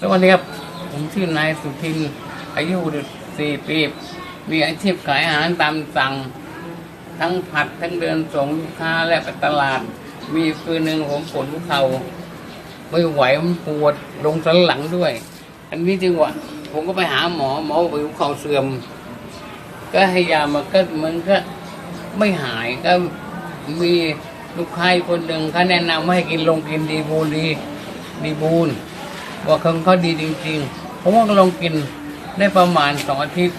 สวัสดีครับ ผมชื่อนายสุทิน อายุสี่ปี มีอาชีพขายอาหารตามสั่ง ทั้งผัดทั้งเดินส่งลูกค้าและไปตลาด มีคืนหนึ่งผมปวดหัวเข่าไม่ไหวมันปวดลงสันหลังด้วย อันนี้จึงว่าผมก็ไปหาหมอหมอบอกว่าหัวเข่าเสื่อม ก็ให้ยามาก็มันก็ไม่หายก็มีลูกค้าคนหนึ่งเขาแนะนำให้กินลงกินดีบูนดีดีบูน ว่าเขาเขาดีจริงๆ ผมว่าลองกินได้ประมาณสองอาทิตย์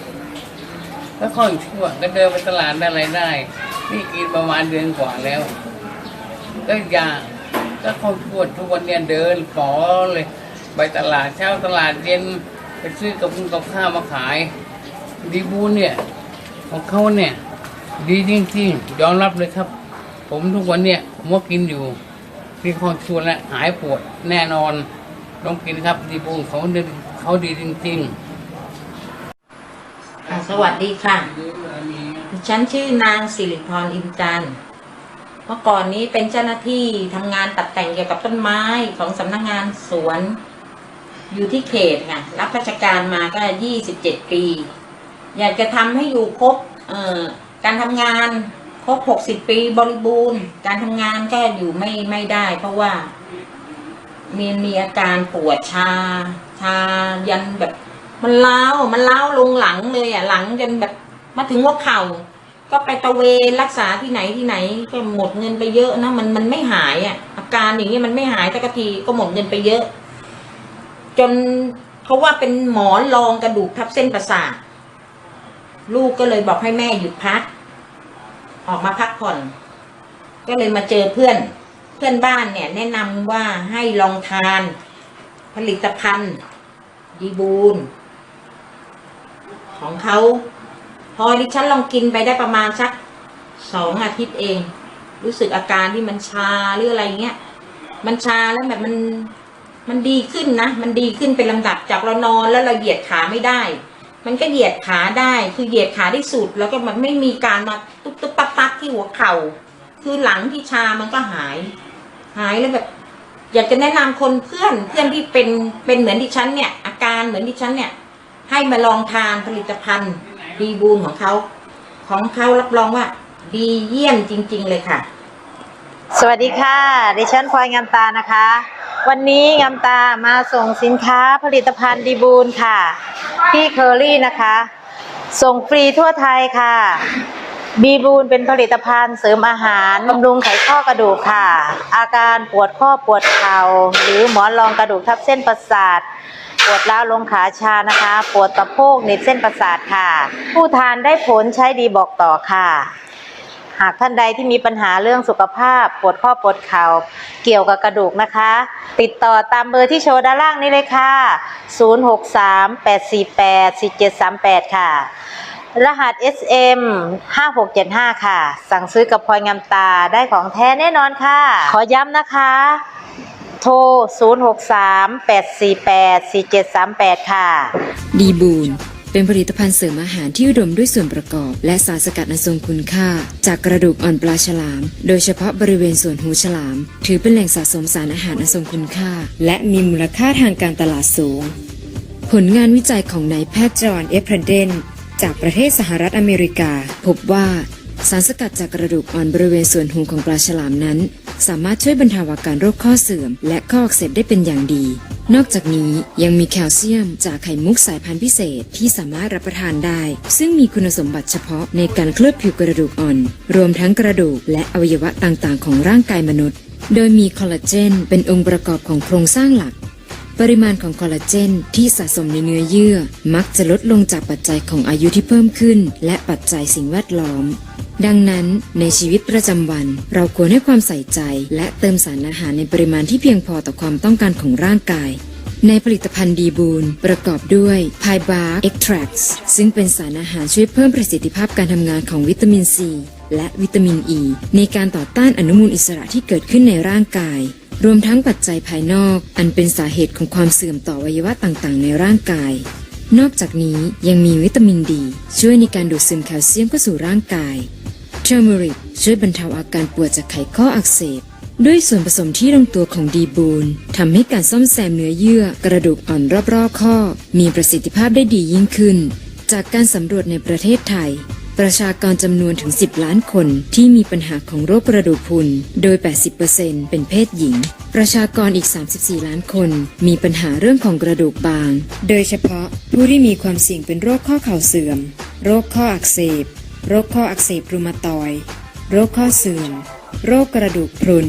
ก็ค่อยชั่วก็เดินไปตลาดได้อะไรได้ นี่กินประมาณเดือนกว่าแล้ว ก็ยาก็เข้าชั่วทุกวันเนี่ยเดินขอเลย ไปตลาดเช้าตลาดเย็นไปซื้อกับกับข้าวมาขาย ดีบูนเนี่ย ของเขาเนี่ย ดีจริงๆยอมรับเลยครับ ผมทุกวันเนี่ยผมว่ากินอยู่ที่คอนชวนแล้วหายปวดแน่นอน ต้องกินครับดีบูนเขาดีเขาดีจริงอ่าสวัสดีค่ะดิฉันชื่อนางสิริพรอินจันทร์เมื่อก่อนนี้เป็นเจ้าหน้าที่ทำงานตัดแต่งเกี่ยวกับต้นไม้ของสำนักงานสวน อยู่ที่เขตค่ะรับราชการมาก็ยี่สิบเจ็ดปี อยากจะทำให้อยู่ครบเออการทำงานครบหกสิบปีบริบูรณ์ การทำงานก็อยู่ไม่ไม่ได้ เพราะว่า มีมีอาการปวดชา ชายันแบบ มันล้าวมันล้าวลงหลังเลยอะหลังจนแบบมาถึงหัวเข่า ก็ไปตะเวนรักษาที่ไหนที่ไหนก็หมดเงินไปเยอะนะมันมันไม่หายอะ อาการอย่างนี้ยมันไม่หายสักทีก็หมดเงินไปเยอะ จนเขาว่าเป็นหมอนรองกระดูกทับเส้นประสาทลูกก็เลยบอกให้แม่หยุดพัก ออกมาพักผ่อน ก็เลยมาเจอเพื่อน เพื่อนบ้านเนี่ยแนะนำว่าให้ลองทาน ผลิตภัณฑ์ดีบูนของเขาพอดิฉันลองกินไปได้ประมาณสักสองอาทิตย์เอง รู้สึกอาการที่มันชาหรืออะไรเงี้ย มันชาแล้วแบบมันมันดีขึ้นนะ มันดีขึ้นเป็นลำดับจากเรานอนแล้วเราเหยียดขาไม่ได้ มันก็เหยียดขาได้ คือเหยียดขาได้สุด แล้วก็มันไม่มีการมาตุ๊บตุ๊บปั๊บปั๊บที่หัวเข่า คือหลังที่ชามันก็หาย หายแล้วแบบ อยากจะแนะนำคนเพื่อนเพื่อนที่เป็นเป็นเหมือนดิฉันเนี่ย อาการเหมือนดิฉันเนี่ย ให้มาลองทานผลิตภัณฑ์ดีบูนของเขา ของเขารับรองว่า ดีเยี่ยมจริง ๆ เลยค่ะ สวัสดีค่ะ ดิฉันพลอยงามตานะคะ วันนี้งามตามาส่งสินค้าผลิตภัณฑ์ดีบูนค่ะ ที่เคอรี่นะคะ ส่งฟรีทั่วไทยค่ะ บีบูนเป็นผลิตภัณฑ์เสริมอาหารบำรุงไขข้อกระดูกค่ะ อาการปวดข้อปวดเข่าหรือหมอนรองกระดูกทับเส้นประสาท ปวดร้าวลงขาชานะคะ ปวดตะโพกเหน็บเส้นประสาทค่ะ ผู้ทานได้ผลใช้ดีบอกต่อค่ะ หากท่านใดที่มีปัญหาเรื่องสุขภาพ ปวดข้อปวดเข่าเกี่ยวกับกระดูกนะคะ ติดต่อตามเบอร์ที่โชว์ด้านล่างนี้เลยค่ะ 0638484738 ค่ะ รหัส SM 5675 ค่ะ สั่งซื้อกับพลอยงามตาได้ของแท้แน่นอนค่ะ ขอย้ำนะคะ โทร 0638484738 ค่ะ ดีบูนเป็นผลิตภัณฑ์เสริมอาหารที่อุดมด้วยส่วนประกอบ และสารสกัดอันทรงคุณค่า จากกระดูกอ่อนปลาฉลาม โดยเฉพาะบริเวณส่วนหูฉลาม ถือเป็นแหล่งสะสมสารอาหารอันทรงคุณค่า และมีมูลค่าทางการตลาดสูง ผลงานวิจัยของนายแพทย์จอห์นเอฟเพรเดน จากประเทศสหรัฐอเมริกา พบว่าสารสกัดจากกระดูกอ่อนบริเวณส่วนหูของปลาฉลามนั้น สามารถช่วยบรรเทาอาการโรคข้อเสื่อม และข้ออักเสบได้เป็นอย่างดี นอกจากนี้ยังมีแคลเซียมจากไข่มุกสายพันธุ์พิเศษที่สามารถรับประทานได้ ซึ่งมีคุณสมบัติเฉพาะในการเคลือบผิวกระดูกอ่อน รวมทั้งกระดูกและอวัยวะต่างๆ ของร่างกายมนุษย์ โดยมีคอลลาเจนเป็นองค์ประกอบของโครงสร้างหลัก ปริมาณของคอลลาเจนที่สะสมในเนื้อเยื่อ มักจะลดลงจากปัจจัยของอายุที่เพิ่มขึ้น และปัจจัยสิ่งแวดล้อม ดังนั้นในชีวิตประจำวัน เราควรให้ความใส่ใจ และเติมสารอาหารในปริมาณที่เพียงพอต่อความต้องการของร่างกายในผลิตภัณฑ์ดีบูนประกอบด้วยไพบาร์เอ็กทรักซึ่งเป็นสารอาหารช่วยเพิ่มประสิทธิภาพการทำงานของวิตามินซีและวิตามินอ e ีในการต่อต้านอนุมูลอิสระที่เกิดขึ้นในร่างกาย รวมทั้งปัจจัยภายนอก อันเป็นสาเหตุของความเสื่อมต่อวัยวะต่างๆ ในร่างกาย นอกจากนี้ยังมีวิตามินดี ช่วยในการดูดซึมแคลเซียมเข้าสู่ร่างกายเทอร์เมริกช่วยบรรเทาอาการปวดจากไขข้ออักเสบด้วยส่วนผสมที่ลงตัวของดีบูนทำให้การซ่อมแซมเนื้อเยื่อกระดูกอ่อนรอบๆข้อ มีประสิทธิภาพได้ดียิ่งขึ้น จากการสำรวจในประเทศไทย ประชากรจำนวนถึง 10 ล้านคนที่มีปัญหาของโรคกระดูกพรุน โดย 80%เป็นเพศหญิง ประชากรอีก 34 ล้านคน มีปัญหาเรื่องของกระดูกบาง โดยเฉพาะผู้ที่มีความเสี่ยงเป็นโรคข้อเข่าเสื่อม โรคข้ออักเสบ โรคข้ออักเสบรูมาตอยด์โรคข้อเสื่อม โรคกระดูกพรุน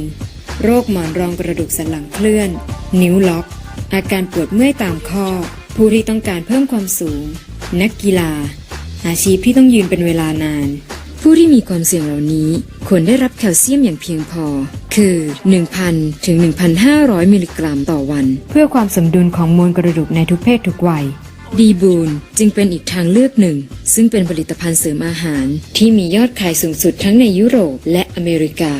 โรคหมอนรองกระดูกสันหลังเคลื่อน นิ้วล็อก อาการปวดเมื่อยตามข้อ ผู้ที่ต้องการเพิ่มความสูง นักกีฬา อาชีพที่ต้องยืนเป็นเวลานาน ผู้ที่มีความเสี่ยงเหล่านี้ ควรได้รับแคลเซียมอย่างเพียงพอ คือ 1,000 ถึง 1,500 มิลลิกรัมต่อวัน เพื่อความสมดุลของมวลกระดูกในทุกเพศทุกวัยดีบูนจึงเป็นอีกทางเลือกหนึ่ง ซึ่งเป็นผลิตภัณฑ์เสริมอาหาร ที่มียอดขายสูงสุดทั้งในยุโรปและอเมริกา